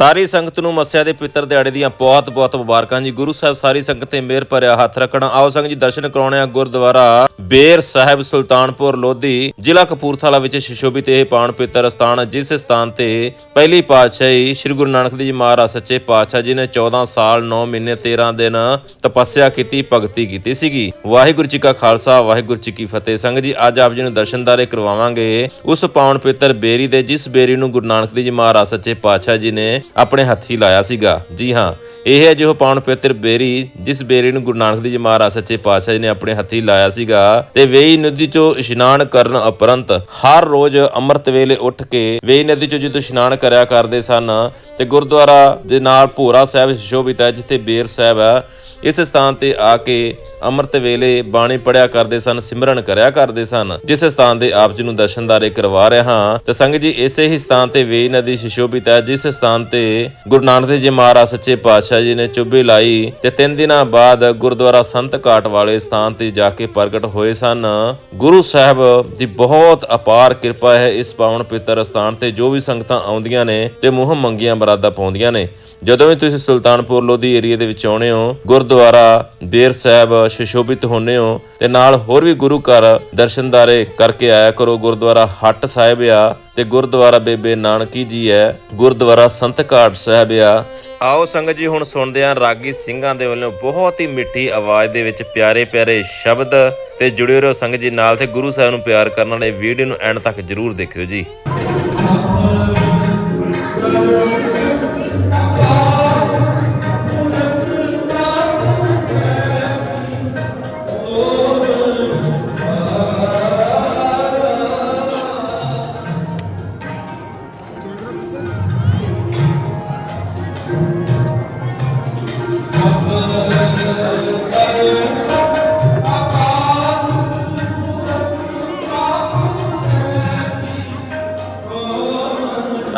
ਸਾਰੀ ਸੰਗਤ ਨੂੰ ਮੱਸਿਆ ਦੇ ਪਿੱਤਰ ਦਿਹਾੜੇ ਦੀਆਂ ਬਹੁਤ-ਬਹੁਤ ਮੁਬਾਰਕਾਂ ਜੀ। ਗੁਰੂ ਸਾਹਿਬ ਸਾਰੀ ਸੰਗਤ ਤੇ ਮਿਹਰ ਭਰਿਆ ਹੱਥ ਰੱਖਣਾ। ਆਓ ਸੰਗਤ ਜੀ, ਦਰਸ਼ਨ ਕਰਾਉਣੇ ਆ ਗੁਰਦੁਆਰਾ ਬੇਰ ਸਾਹਿਬ ਸੁਲਤਾਨਪੁਰ ਲੋਧੀ, ਜ਼ਿਲ੍ਹਾ ਕਪੂਰਥਲਾ ਵਿੱਚ ਸ਼ਿਸ਼ੋਭਿਤ ਇਹ ਪਾਵਨ ਪਿੱਤਰ ਸਥਾਨ ਜਿਸ ਸਥਾਨ ਤੇ ਪਹਿਲੀ ਪਾਤਸ਼ਾਹੀ ਸ੍ਰੀ ਗੁਰੂ ਨਾਨਕ ਦੇਵ ਜੀ ਮਹਾਰਾਜ ਸੱਚੇ ਪਾਤਸ਼ਾਹ ਜੀ ਨੇ 14 ਸਾਲ 9 ਮਹੀਨੇ 13 ਦਿਨ ਤਪੱਸਿਆ ਕੀਤੀ, ਭਗਤੀ ਕੀਤੀ ਸੀਗੀ। ਵਾਹਿਗੁਰੂ ਜੀ ਕਾ ਖਾਲਸਾ, ਵਾਹਿਗੁਰੂ ਜੀ ਕੀ ਫਤਿਹ। ਸੰਗਤ ਜੀ, ਅੱਜ ਆਪ ਜੀ ਨੂੰ ਦਰਸ਼ਨਦਾਰੇ ਕਰਵਾਵਾਂਗੇ। ਉਸ ਪਾਵਨ ਪਿੱਤਰ ਬੇਰੀ ਦੇ, ਜਿਸ ਬੇਰੀ ਨੂੰ ਗੁਰੂ ਨਾਨਕ ਦੇਵ ਜੀ ਮਹਾਰਾਜ ਸੱਚੇ ਪਾਤਸ਼ਾਹ ਜੀ ਨੇ ਆਪਣੇ ਹੱਥੀ ਲਾਇਆ ਸੀਗਾ ਜੀ ਹਾਂ ਇਹ ਹੈ ਜੋ ਪਾਉਣ ਪਵਿੱਤਰ ਬੇਰੀ, ਜਿਸ ਬੇਰੀ ਨੂੰ ਗੁਰੂ ਨਾਨਕ ਦੇਵ ਜੀ ਮਹਾਰਾਜ ਸੱਚੇ ਪਾਤਸ਼ਾਹ ਜੀ ਨੇ ਆਪਣੇ ਹੱਥੀ ਲਾਇਆ ਸੀਗਾ ਤੇ ਵੇਈ ਨਦੀ ਚੋਂ ਇਸ਼ਨਾਨ ਕਰਨ ਉਪਰੰਤ ਹਰ ਰੋਜ਼ ਅੰਮ੍ਰਿਤ ਵੇਲੇ ਉੱਠ ਕੇ ਵੇਈ ਨਦੀ ਚੋਂ ਜਦੋਂ ਇਸ਼ਨਾਨ ਕਰਿਆ ਕਰਦੇ ਸਨ ਤੇ ਗੁਰਦੁਆਰਾ ਦੇ ਨਾਲ ਭੋਰਾ ਸਾਹਿਬ ਸ਼ੋਭਿਤ ਹੈ ਜਿੱਥੇ ਬੇਰ ਸਾਹਿਬ ਹੈ ਇਸ ਸਥਾਨ ਤੇ ਆ ਕੇ ਅੰਮ੍ਰਿਤ ਵੇਲੇ ਬਾਣੀ ਪੜਿਆ ਕਰਦੇ ਸਨ, ਸਿਮਰਨ ਕਰਿਆ ਕਰਦੇ ਸਨ, ਜਿਸ ਸਥਾਨ ਦੇ ਆਪ ਜੀ ਨੂੰ ਦਰਸ਼ਨਦਾਰੇ ਕਰਵਾ ਰਿਹਾ ਹਾਂ। ਤੇ ਸੰਗਤ ਜੀ ਇਸੇ ਹੀ ਸਥਾਨ ਤੇ ਵੇਈ ਨਦੀ ਸ਼ਿਸ਼ੋਭਿਤ ਹੈ ਜਿਸ ਸਥਾਨ ਤੇ ਗੁਰੂ ਨਾਨਕ ਦੇਵ ਜੀ ਮਹਾਰਾਜ ਸੱਚੇ ਪਾਤਸ਼ਾਹ ਜੀ ਨੇ ਚੁੱਭੀ ਲਾਈ ਤੇ ਤਿੰਨ ਦਿਨਾਂ ਬਾਅਦ ਗੁਰਦੁਆਰਾ ਸੰਤ ਘਾਟ ਵਾਲੇ ਸਥਾਨ ਤੇ ਜਾ ਕੇ ਪ੍ਰਗਟ ਹੋਏ ਸਨ। ਗੁਰੂ ਸਾਹਿਬ ਦੀ ਬਹੁਤ ਅਪਾਰ ਕਿਰਪਾ ਹੈ ਇਸ ਪਾਵਨ ਪਿੱਤਰ ਸਥਾਨ ਤੇ ਜੋ ਵੀ ਸੰਗਤਾਂ ਆਉਂਦੀਆਂ ਨੇ ਤੇ ਮੂੰਹ ਮੰਗੀਆਂ ਮਰਾਦਾ ਪਾਉਂਦੀਆਂ ਨੇ। ਜਦੋਂ ਵੀ ਤੁਸੀਂ ਸੁਲਤਾਨਪੁਰ ਲੋਧੀ ਏਰੀਆ ਦੇ ਵਿੱਚ ਆਉਣੇ ਹੋ, ਗੁਰਦੁਆਰਾ ਬੇਰ ਸਾਹਿਬ ਸ਼ਿਸ਼ੋਭਿਤ ਹੁੰਨੇ ਹੋ ਤੇ ਨਾਲ ਹੋਰ ਵੀ ਗੁਰੂ ਘਰ ਦਰਸ਼ਨਦਾਰੇ ਕਰਕੇ ਆਇਆ ਕਰੋ। ਗੁਰਦੁਆਰਾ ਹੱਟ ਸਾਹਿਬ ਆ ਤੇ ਗੁਰਦੁਆਰਾ ਬੇਬੇ ਨਾਨਕੀ ਜੀ ਹੈ। ਗੁਰਦੁਆਰਾ ਸੰਤ ਘਾਟ ਸਾਹਿਬ ਆ। ਆਓ ਸੰਗਤ ਜੀ, ਹੁਣ ਸੁਣਦੇ ਹਾਂ ਰਾਗੀ ਸਿੰਘਾਂ ਦੇ ਵੱਲੋਂ ਬਹੁਤ ਹੀ ਮਿੱਠੀ ਆਵਾਜ਼ ਦੇ ਵਿੱਚ ਪਿਆਰੇ ਪਿਆਰੇ ਸ਼ਬਦ ਤੇ ਜੁੜੇ ਰਹੋ ਸੰਗਤ ਜੀ ਨਾਲ ਤੇ ਗੁਰੂ ਸਾਹਿਬ ਨੂੰ ਪਿਆਰ ਕਰਨ ਵਾਲੇ ਵੀਡੀਓ ਨੂੰ ਐਂਡ ਤੱਕ ਜਰੂਰ ਦੇਖਿਓ ਜੀ।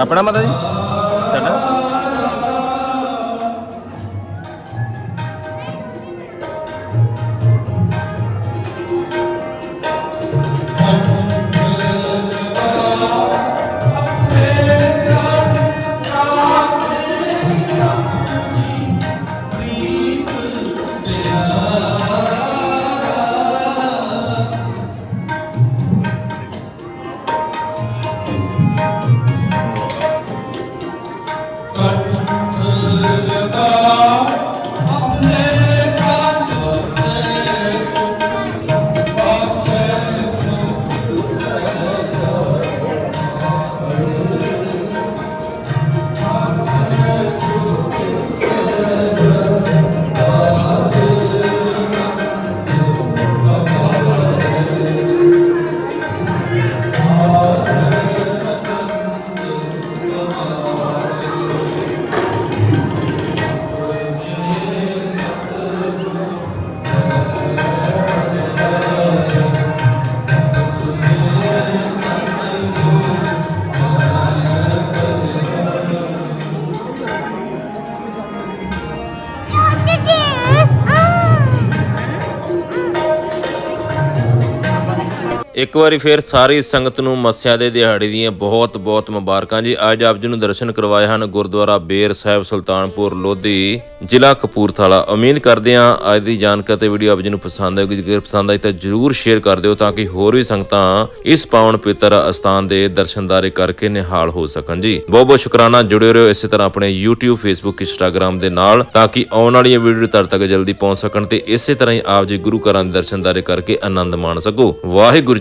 ਆਪਣਾ ਮਾਤਾ ਜੀ ਤੁਹਾਡਾ ਇੱਕ ਵਾਰੀ ਫਿਰ ਸਾਰੀ ਸੰਗਤ ਨੂੰ ਮੱਸਿਆ ਦੇ ਦਿਹਾੜੇ ਦੀਆਂ ਬਹੁਤ ਬਹੁਤ ਮੁਬਾਰਕਾਂ ਜੀ। ਅੱਜ ਆਪ ਜੀ ਨੂੰ ਦਰਸ਼ਨ ਕਰਵਾਏ ਹਨ ਗੁਰਦੁਆਰਾ ਬੇਰ ਸਾਹਿਬ ਸੁਲਤਾਨਪੁਰ ਲੋਧੀ, ਜ਼ਿਲ੍ਹਾ ਕਪੂਰਥਲਾ। ਉਮੀਦ ਕਰਦੇ ਹਾਂ ਅੱਜ ਦੀ ਜਾਣਕਾਰੀ ਤੇ ਵੀਡੀਓ ਆਪ ਜੀ ਨੂੰ ਪਸੰਦ ਆਏਗੀ। ਜੇਕਰ ਪਸੰਦ ਆਈ ਤਾਂ ਜਰੂਰ ਸ਼ੇਅਰ ਕਰ ਦਿਓ ਤਾਂ ਕਿ ਹੋਰ ਵੀ ਸੰਗਤਾਂ ਇਸ ਪਾਵਨ ਪਵਿੱਤਰ ਅਸਥਾਨ ਦੇ ਦਰਸ਼ਨਦਾਰੇ ਕਰਕੇ ਨਿਹਾਲ ਹੋ ਸਕਣ ਜੀ। ਬਹੁਤ ਬਹੁਤ ਸ਼ੁਕਰਾਨਾ, ਜੁੜੇ ਰਹੋ ਇਸੇ ਤਰ੍ਹਾਂ ਆਪਣੇ YouTube, Facebook, Instagram ਦੇ ਨਾਲ ਤਾਂ ਕਿ ਆਉਣ ਵਾਲੀਆਂ ਵੀਡੀਓ ਤਰ ਤੱਕ ਜਲਦੀ ਪਹੁੰਚ ਸਕਣ ਤੇ ਇਸੇ ਤਰ੍ਹਾਂ ਹੀ ਆਪ ਜੀ ਗੁਰੂ ਘਰਾਂ ਦੇ ਦਰਸ਼ਨਦਾਰੇ ਕਰਕੇ ਆਨੰਦ ਮਾਣ ਸਕੋ। ਵਾਹਿਗੁਰੂ